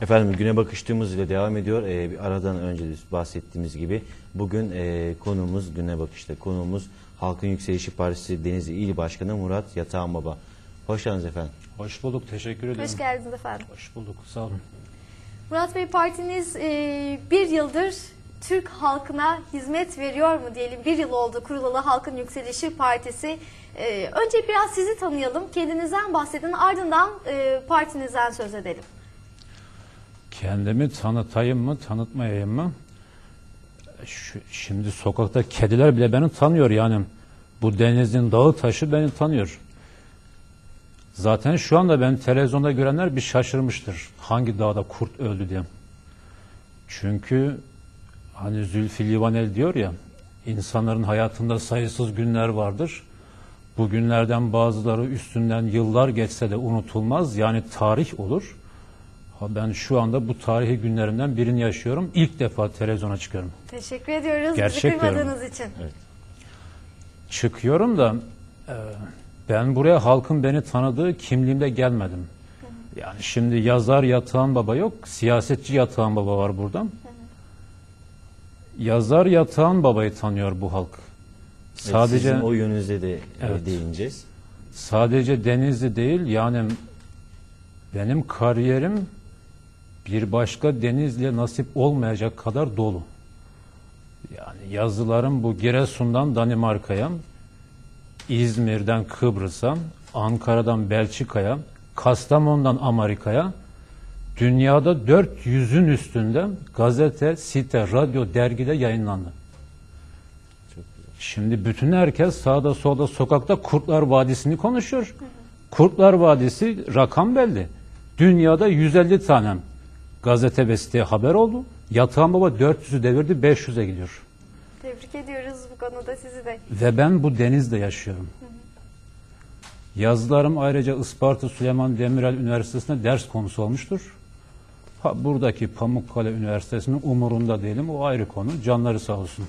Efendim güne bakıştığımız ile devam ediyor. Ee, bir aradan önce de bahsettiğimiz gibi bugün e, konuğumuz güne bakışta konuğumuz Halkın Yükselişi Partisi Denizli İl Başkanı Murat Yatağan Baba. Hoş geldiniz efendim. Hoş bulduk, teşekkür ederim. Hoş geldiniz efendim. Hoş bulduk, sağ olun. Murat Bey partiniz e, bir yıldır Türk halkına hizmet veriyor mu diyelim. Bir yıl oldu kurulalı Halkın Yükselişi Partisi. E, önce biraz sizi tanıyalım, kendinizden bahsedin ardından e, partinizden söz edelim. Kendimi tanıtayım mı, tanıtmayayım mı? Şu, şimdi sokakta kediler bile beni tanıyor yani. Bu denizin dağı taşı beni tanıyor. Zaten şu anda ben televizyonda görenler bir şaşırmıştır. Hangi dağda kurt öldü diye. Çünkü hani Zülfü Livaneli diyor ya, insanların hayatında sayısız günler vardır. Bu günlerden bazıları üstünden yıllar geçse de unutulmaz. Yani tarih olur. Ben şu anda bu tarihi günlerinden birini yaşıyorum. İlk defa televizyona çıkıyorum. Teşekkür ediyoruz Gerçek bizi kırmadığınız için. Çıkıyorum da e, ben buraya halkın beni tanıdığı kimliğimde gelmedim. Yani şimdi yazar yatağan baba yok, siyasetçi yatağan baba var burada. Yazar yatağan babayı tanıyor bu halk. Evet, Sadece sizin o yönünüze de e, Evet. değineceğiz. sadece Denizli değil yani benim kariyerim bir başka Denizli'ye nasip olmayacak kadar dolu. Yani yazılarım bu Giresun'dan Danimarka'ya, İzmir'den Kıbrıs'a, Ankara'dan Belçika'ya, Kastamonu'dan Amerika'ya, dünyada 400'ün üstünde gazete, site, radyo, dergide yayınlandı. Şimdi bütün herkes sağda solda sokakta Kurtlar Vadisi'ni konuşuyor. Kurtlar Vadisi rakam belli. Dünyada 150 tane gazete ve siteye haber oldu. Yatağan Baba 400'ü devirdi 500'e gidiyor. Tebrik ediyoruz bu konuda sizi de. Ve ben bu denizde yaşıyorum. Yazılarım ayrıca Isparta Süleyman Demirel Üniversitesi'nde ders konusu olmuştur. Ha, buradaki Pamukkale Üniversitesi'nin umurunda değilim. O ayrı konu. Canları sağ olsun.